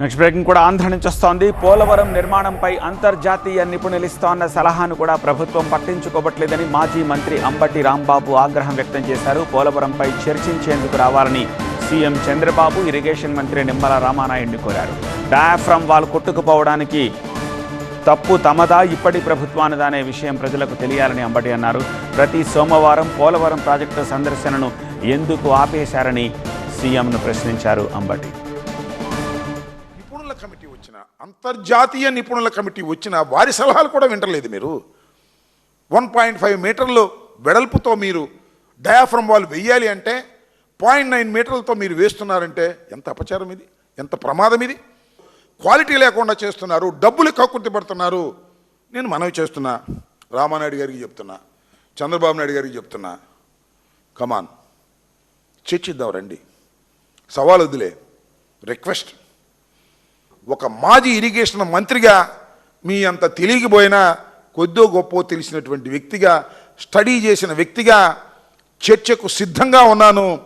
Next breaking కూడా ఆంధ్ర నుంచి వస్తోంది. పోలవరం నిర్మాణంపై అంతర్జాతీయ నిపుణులు ఇస్తోన్న సలహాను కూడా ప్రభుత్వం పట్టించుకోవట్లేదని మాజీ మంత్రి అంబటి రాంబాబు ఆగ్రహం వ్యక్తం చేశారు. పోలవరంపై చర్చించేందుకు రావాలని సీఎం చంద్రబాబు ఇరిగేషన్ మంత్రి నిమ్మల రామానాయుడిని కోరారు. డయాఫ్రమ్ వాల్ కొట్టుకుపోవడానికి తప్పు తమదా ఇప్పటి ప్రభుత్వానిదనే అనే విషయం ప్రజలకు తెలియాలని అంబటి అన్నారు. ప్రతి సోమవారం పోలవరం ప్రాజెక్టు సందర్శనను ఎందుకు ఆపేశారని సీఎంను ప్రశ్నించారు అంబటి. అంతర్జాతీయ నిపుణుల కమిటీ వచ్చిన వారి సలహాలు కూడా వింటలేదు మీరు. వన్ పాయింట్ ఫైవ్ మీటర్లు వెడల్పుతో మీరు డయాఫ్రమ్ వాల్ వెయ్యాలి అంటే పాయింట్ నైన్ మీటర్లతో మీరు వేస్తున్నారంటే ఎంత అపచారం ఇది? ఎంత ప్రమాదం ఇది? క్వాలిటీ లేకుండా చేస్తున్నారు డబ్బులు కక్కుర్తి పడుతున్నారు. నేను మనవి చేస్తున్నా రామానాయుడు గారికి చెప్తున్నా చంద్రబాబు నాయుడు గారికి చెప్తున్నా. కమాన్ చర్చిద్దాం రండి. సవాల్ వదిలే రిక్వెస్ట్ ఒక మాజీ ఇరిగేషన్ మంత్రిగా మీ అంత తెలియకపోయినా కొద్దో గొప్ప తెలిసినటువంటి వ్యక్తిగా స్టడీ చేసిన వ్యక్తిగా చర్చకు సిద్ధంగా ఉన్నాను.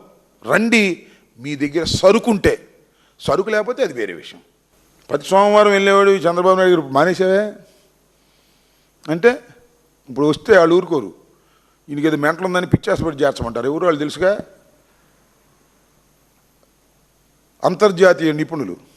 రండి మీ దగ్గర సరుకుంటే. సరుకు లేకపోతే అది వేరే విషయం. ప్రతి సోమవారం వెళ్ళేవాడు చంద్రబాబు నాయుడు గారు మానేసావే అంటే ఇప్పుడు వస్తే వాళ్ళు ఊరుకోరు. ఈయనకి ఏదో మెంటలు ఉందని పిచ్చాసపడి చేర్చమంటారు. ఎవరు వాళ్ళు తెలుసుగా? అంతర్జాతీయ నిపుణులు.